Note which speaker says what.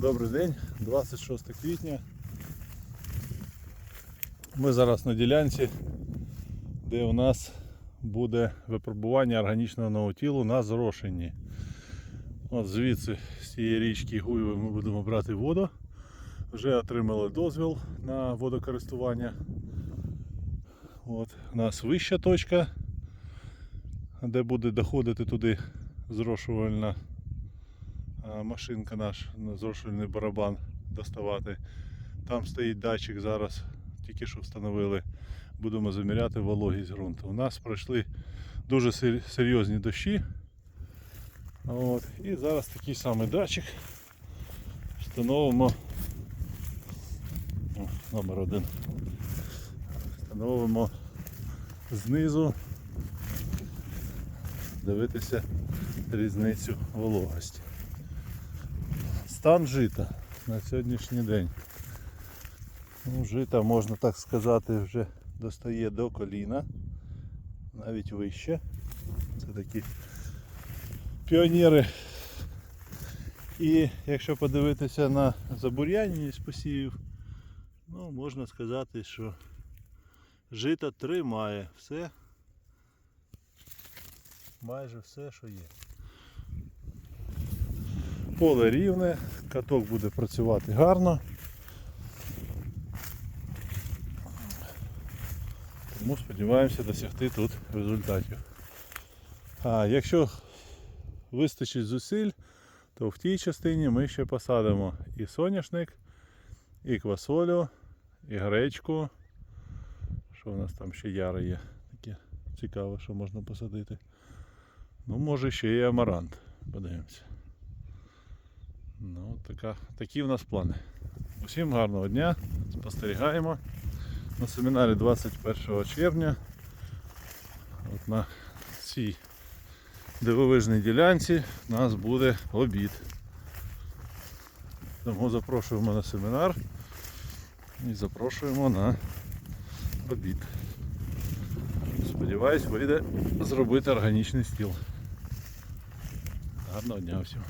Speaker 1: Добрий день, 26 квітня. Ми зараз на ділянці, де у нас буде випробування органічного наутілу на зрошенні. От звідси з цієї річки Гуєвої ми будемо брати воду. Вже отримали дозвіл на водокористування. От, у нас вища точка, де буде доходити туди зрошувальна машинка наш, на зрошувальний барабан доставати. Там стоїть датчик зараз, тільки що встановили. Будемо заміряти вологість ґрунту. У нас пройшли дуже серйозні дощі. От. І зараз такий самий датчик встановимо О, номер один. Встановимо знизу дивитися різницю вологості. Стан жита на сьогоднішній день. Ну, жита, можна так сказати, вже достає до коліна, навіть вище. Це такі піонери. І якщо подивитися на забур'янність посівів, ну, можна сказати, що жита тримає все, майже все, що є. Поле рівне, каток буде працювати гарно. Тому сподіваємося досягти тут результатів. А якщо вистачить зусиль, то в тій частині ми ще посадимо і соняшник, і квасолю, і гречку. Що у нас там ще яри є? Таке цікаве, що можна посадити. Ну, може ще і амарант. Подивимося. Ну, така, такі в нас плани. Усім гарного дня. Спостерігаємо. На семінарі 21 червня. От на цій дивовижній ділянці у нас буде обід. Тому запрошуємо на семінар і запрошуємо на обід. Сподіваюсь, вийде зробити органічний стіл. Гарного дня всім.